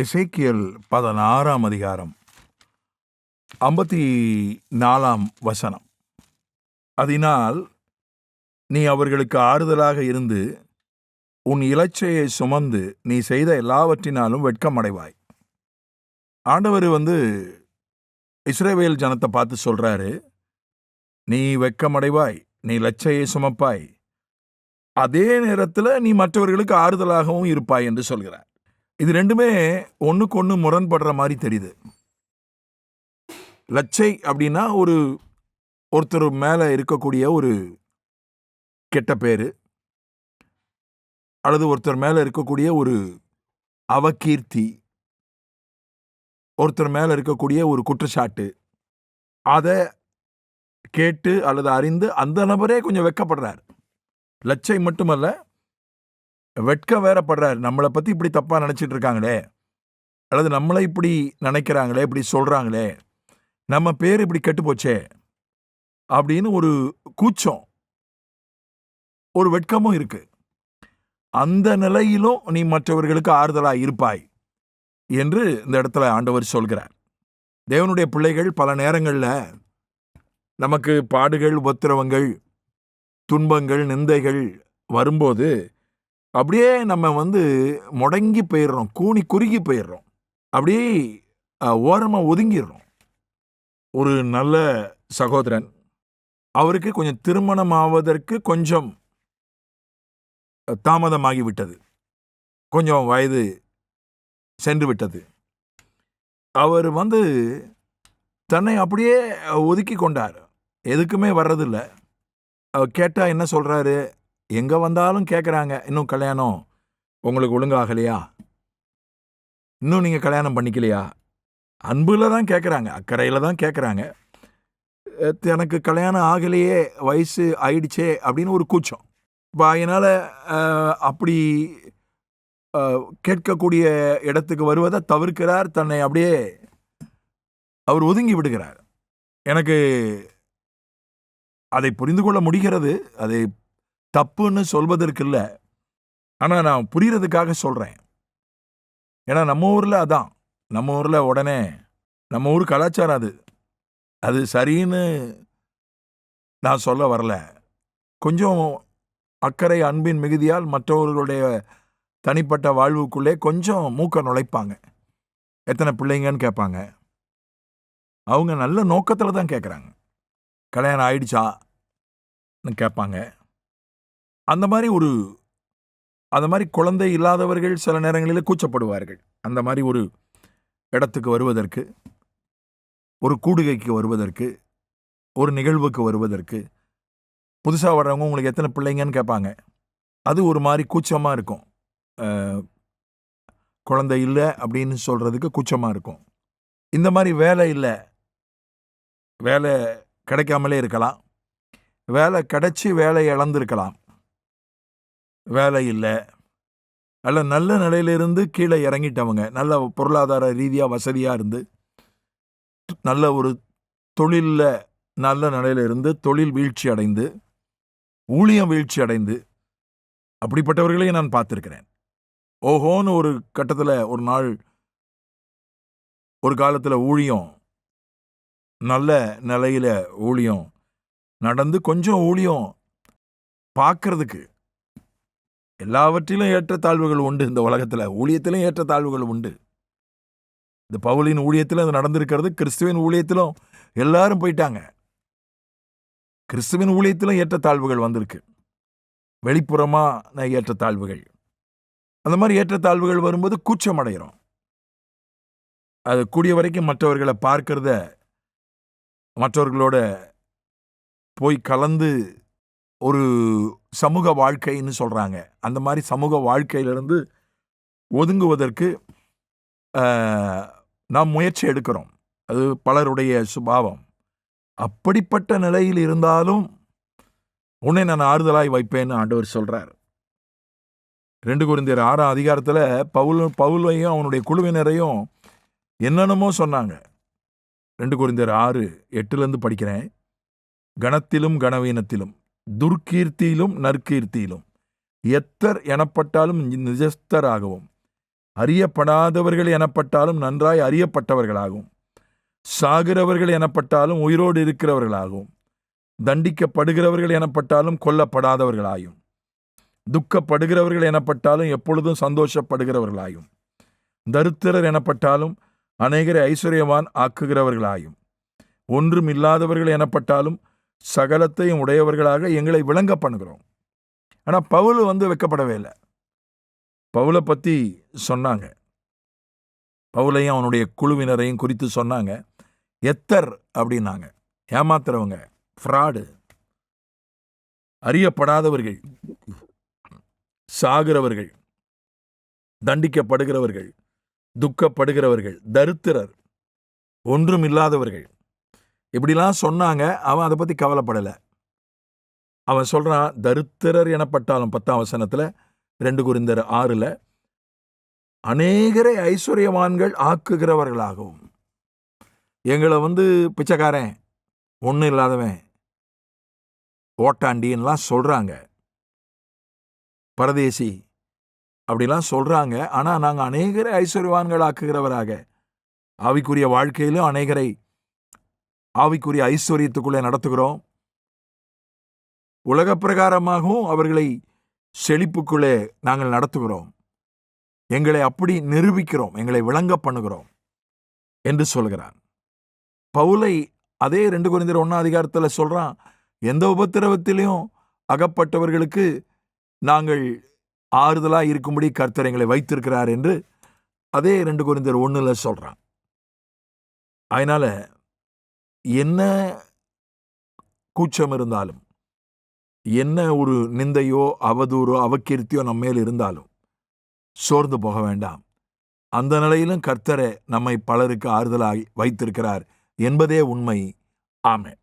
எசேக்கியல் பதினாறாம் அதிகாரம் ஐம்பத்தி நாலாம் வசனம். அதனால் நீ அவர்களுக்கு ஆறுதலாக இருந்து உன் இலச்சையை சுமந்து நீ செய்த எல்லாவற்றினாலும் வெட்கமடைவாய். ஆண்டவர் வந்து இஸ்ரேவேல் ஜனத்தை பார்த்து சொல்றாரு நீ வெட்கமடைவாய் நீ லச்சையை சுமப்பாய். அதே நேரத்தில் நீ மற்றவர்களுக்கு ஆறுதலாகவும் இருப்பாய் என்று சொல்கிறார். இது ரெண்டுமே ஒன்றுக்கு ஒன்று முரண்படுற மாதிரி தெரியுது. லச்சை அப்படின்னா ஒரு ஒருத்தர் மேலே இருக்கக்கூடிய ஒரு கெட்ட பேர் அல்லது ஒருத்தர் மேலே இருக்கக்கூடிய ஒரு அவகீர்த்தி ஒருத்தர் மேலே இருக்கக்கூடிய ஒரு குற்றச்சாட்டு அதை கேட்டு அல்லது அறிந்து அந்த நபரே கொஞ்சம் வெக்கப்படுறார். லச்சை மட்டுமல்ல வெட்க வேறப்படுறார் நம்மளை பற்றி இப்படி தப்பாக நினச்சிட்டு இருக்காங்களே. அல்லது நம்மளை இப்படி நினைக்கிறாங்களே இப்படி சொல்கிறாங்களே நம்ம பேர் இப்படி கெட்டு போச்சே. அப்படின்னு ஒரு கூச்சம். ஒரு வெட்கமும் இருக்கு. அந்த நிலையிலும் நீ மற்றவர்களுக்கு ஆறுதலாக இருப்பாய் என்று இந்த இடத்துல ஆண்டவர் சொல்கிறார். தேவனுடைய பிள்ளைகள் பல நேரங்களில் நமக்கு பாடுகள் உபத்திரவங்கள் துன்பங்கள் நிந்தைகள் வரும்போது அப்படியே நம்ம வந்து முடங்கி போயிடுறோம். கூனி குறுகி போயிடுறோம். அப்படியே ஓரமாக ஒதுங்கிடுறோம். ஒரு நல்ல சகோதரன். அவருக்கு கொஞ்சம் திருமணம் ஆவதற்கு கொஞ்சம் தாமதமாகி விட்டது. கொஞ்சம் வயது சென்று விட்டது. அவர் வந்து தன்னை அப்படியே ஒதுக்கி கொண்டார். எதுக்குமே வர்றதில்ல. கேட்டால் என்ன சொல்கிறாரு எங்கே வந்தாலும் கேட்குறாங்க இன்னும் கல்யாணம் உங்களுக்கு ஒழுங்காகலையா? இன்னும் நீங்கள் கல்யாணம் பண்ணிக்கலையா? அன்பில் தான் கேட்குறாங்க அக்கறையில் தான் கேட்குறாங்க எனக்கு கல்யாணம் ஆகலையே வயசு ஆயிடுச்சே அப்படின்னு ஒரு கூச்சம். இப்போ அதனால் அப்படி கேட்கக்கூடிய இடத்துக்கு வருவதை தவிர்க்கிறார் தன்னை அப்படியே அவர் ஒதுங்கி விடுகிறார். எனக்கு அதை புரிந்து கொள்ள முடிகிறது அதை தப்புன்னு சொல்வதற்கு இல்லை ஆனால் நான் புரியறதுக்காக சொல்கிறேன் ஏன்னா நம்ம ஊரில் அதான். நம்ம ஊரில் உடனே நம்ம ஊர் கலாச்சாரம் அது. அது சரின்னு நான் சொல்ல வரல. கொஞ்சம் அக்கறை அன்பின் மிகுதியால் மற்றவர்களுடைய தனிப்பட்ட வாழ்வுக்குள்ளே கொஞ்சம் மூக்க நுழைப்பாங்க. எத்தனை பிள்ளைங்கன்னு கேட்பாங்க. அவங்க நல்ல நோக்கத்தில் தான் கேட்குறாங்க. கல்யாணம் ஆயிடுச்சா? கேட்பாங்க. அந்த மாதிரி ஒரு அந்த மாதிரி குழந்தை இல்லாதவர்கள் சில நேரங்களில் கூச்சப்படுவார்கள். அந்த மாதிரி ஒரு இடத்துக்கு வருவதற்கு ஒரு கூடுகைக்கு வருவதற்கு ஒரு நிகழ்வுக்கு வருவதற்கு புதுசாக வர்றவங்க உங்களுக்கு எத்தனை பிள்ளைங்கன்னு கேட்பாங்க. அது ஒரு மாதிரி கூச்சமாக இருக்கும். குழந்தை இல்லை அப்படின்னு சொல்கிறதுக்கு கூச்சமாக இருக்கும். இந்த மாதிரி வேலை இல்லை. வேலை கிடைக்காமலே இருக்கலாம். வேலை கிடைச்சி வேலை இழந்திருக்கலாம். வேலை இல்லை. அல்ல நல்ல நிலையிலிருந்து கீழே இறங்கிட்டவங்க நல்ல பொருளாதார ரீதியாக வசதியாக இருந்து நல்ல ஒரு தொழிலில் நல்ல நிலையில இருந்து தொழில் வீழ்ச்சி அடைந்து ஊழியம் வீழ்ச்சி அடைந்து அப்படிப்பட்டவர்களையும் நான் பார்த்துருக்கிறேன். ஓஹோன்னு ஒரு கட்டத்தில் ஒரு நாள் ஒரு காலத்தில் ஊழியம் நல்ல நிலையில் ஊழியம் நடந்து கொஞ்சம் ஊழியம் பார்க்கறதுக்கு எல்லாவற்றிலும் ஏற்றத்தாழ்வுகள் உண்டு இந்த உலகத்தில். ஊழியத்திலும் ஏற்றத்தாழ்வுகள் உண்டு. இந்த பவுலின் ஊழியத்தில் அது நடந்திருக்கிறது கிறிஸ்துவின் ஊழியத்திலும் எல்லாரும் போயிட்டாங்க. கிறிஸ்துவின் ஊழியத்திலும் ஏற்றத்தாழ்வுகள் வந்திருக்கு. வெளிப்புறமான ஏற்றத்தாழ்வுகள் அந்த மாதிரி ஏற்றத்தாழ்வுகள் வரும்போது கூச்சம் அடைகிறோம் அது கூடிய வரைக்கும் மற்றவர்களை பார்க்கிறத மற்றவர்களோட போய் கலந்து ஒரு சமூக வாழ்க்கைன்னு சொல்கிறாங்க அந்த மாதிரி சமூக வாழ்க்கையிலிருந்து ஒதுங்குவதற்கு நாம் முயற்சி எடுக்கிறோம். அது பலருடைய சுபாவம். அப்படிப்பட்ட நிலையில் இருந்தாலும் உன்னை நான் ஆறுதலாய் வைப்பேன்னு ஆண்டவர் சொல்கிறார் ரெண்டு குருந்தியர் ஆறாம் அதிகாரத்தில் பவுல் பவுலையும் அவனுடைய குழுவினரையும் என்னென்னமோ சொன்னாங்க. ரெண்டு குருந்தியர் ஆறு எட்டுலேருந்து படிக்கிறேன். கணத்திலும் கனவீனத்திலும் துர்க்கீர்த்தியிலும் நற்கீர்த்தியிலும். எத்தர் எனப்பட்டாலும் நிஜஸ்தராகவும். அறியப்படாதவர்கள் எனப்பட்டாலும் நன்றாய் அறியப்பட்டவர்களாகும் சாகிறவர்கள் எனப்பட்டாலும் உயிரோடு இருக்கிறவர்களாகும் தண்டிக்கப்படுகிறவர்கள் எனப்பட்டாலும் கொல்லப்படாதவர்களாயும். துக்கப்படுகிறவர்கள் எனப்பட்டாலும் எப்பொழுதும் சந்தோஷப்படுகிறவர்களாயும். தரித்திரர் எனப்பட்டாலும் அநேகரை ஐஸ்வர்யவான் ஆக்குகிறவர்களாயும். ஒன்றும் இல்லாதவர்கள் எனப்பட்டாலும் சகலத்தையும் உடையவர்களாக எங்களை விளங்க பண்ணுகிறோம். ஆனால் பவுல் வந்து வைக்கப்படவே இல்லை. பவுலை பற்றி சொன்னாங்க. பவுலையும் அவனுடைய குழுவினரையும் குறித்து சொன்னாங்க. எத்தர் அப்படின்னாங்க. ஏமாத்துறவங்க ஃப்ராடு அறியப்படாதவர்கள் சாகிறவர்கள் தண்டிக்கப்படுகிறவர்கள் துக்கப்படுகிறவர்கள் தரித்திரர் ஒன்றும் இல்லாதவர்கள் இப்படிலாம் சொன்னாங்க அவன் அதை பற்றி கவலைப்படலை. அவன் சொல்கிறான் தரித்திரர் எனப்பட்டாலும் பத்தாம் வசனத்தில் ரெண்டு குறிந்தர் ஆறில் அநேகரை ஐஸ்வர்யவான்கள் ஆக்குகிறவர்களாகவும் எங்களை வந்து பிச்சைக்காரன் ஒன்றும் இல்லாதவன் ஓட்டாண்டின்லாம் சொல்கிறாங்க பரதேசி அப்படிலாம் சொல்கிறாங்க ஆனால் நாங்கள் அநேகரை ஐஸ்வர்யவான்கள் ஆக்குகிறவராக ஆவிக்குரிய வாழ்க்கையிலும் அநேகரை ஆவிக்குரிய ஐஸ்வர்யத்துக்குள்ளே நடத்துகிறோம். உலக பிரகாரமாகவும் அவர்களை செழிப்புக்குள்ளே நாங்கள் நடத்துகிறோம். எங்களை அப்படி நிரூபிக்கிறோம் எங்களை விளங்க பண்ணுகிறோம் என்று சொல்கிறான். பவுலை அதே ரெண்டு குறைந்தர் ஒன்றாம் அதிகாரத்தில் சொல்கிறான் எந்த உபத்திரவத்திலையும் அகப்பட்டவர்களுக்கு நாங்கள் ஆறுதலாக இருக்கும்படி கர்த்தர் எங்களை வைத்திருக்கிறார் என்று அதே ரெண்டு குறைந்தர் ஒன்றில் சொல்கிறான் அதனால் என்ன கூச்சம் இருந்தாலும் என்ன ஒரு நிந்தையோ அவதூறோ அவகீர்த்தியோ நம்ம மேல் இருந்தாலும் சோர்ந்து போக வேண்டாம். அந்த நிலையிலும் கர்த்தரை நம்மை பலருக்கு ஆறுதலாய் வைத்திருக்கிறார் என்பதே உண்மை. ஆமை